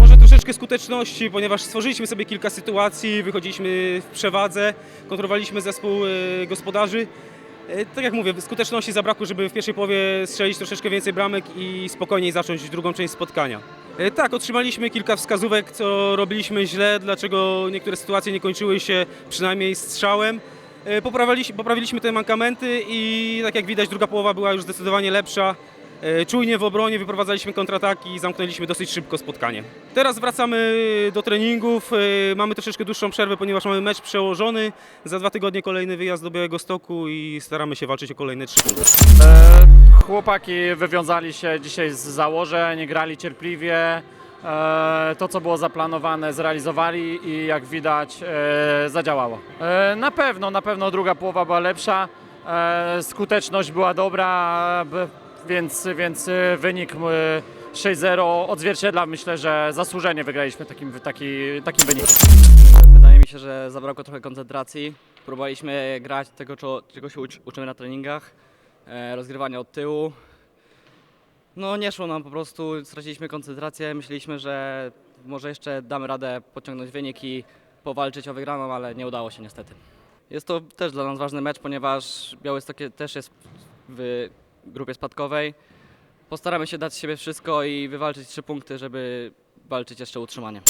Może troszeczkę skuteczności, ponieważ stworzyliśmy sobie kilka sytuacji, wychodziliśmy w przewadze, kontrolowaliśmy zespół e, gospodarzy. E, Tak jak mówię, skuteczności zabrakło, żeby w pierwszej połowie strzelić troszeczkę więcej bramek i spokojniej zacząć drugą część spotkania. E, Tak, otrzymaliśmy kilka wskazówek, co robiliśmy źle, dlaczego niektóre sytuacje nie kończyły się przynajmniej strzałem. Poprawiliśmy, poprawiliśmy te mankamenty i tak jak widać druga połowa była już zdecydowanie lepsza. E, Czujnie w obronie wyprowadzaliśmy kontrataki i zamknęliśmy dosyć szybko spotkanie. Teraz wracamy do treningów. e, Mamy troszeczkę dłuższą przerwę, ponieważ mamy mecz przełożony. Za dwa tygodnie kolejny wyjazd do Białego Stoku i staramy się walczyć o kolejne trzy punkty. E, Chłopaki wywiązali się dzisiaj z założeń, grali cierpliwie. E, To, co było zaplanowane, zrealizowali i jak widać e, zadziałało. E, Na pewno, na pewno druga połowa była lepsza, e, skuteczność była dobra, więc, więc e, wynik e, 6-0 odzwierciedla. Myślę, że zasłużenie wygraliśmy takim, taki, takim wynikiem. Wydaje mi się, że zabrakło trochę koncentracji. Próbowaliśmy grać tego, czego, się uczy, uczymy na treningach. E, rozgrywanie od tyłu. No nie szło nam po prostu, straciliśmy koncentrację. Myśleliśmy, że może jeszcze damy radę pociągnąć wynik i powalczyć o wygraną, ale nie udało się niestety. Jest to też dla nas ważny mecz, ponieważ Białystok też jest w grupie spadkowej. Postaramy się dać z siebie wszystko i wywalczyć trzy punkty, żeby walczyć jeszcze o utrzymanie.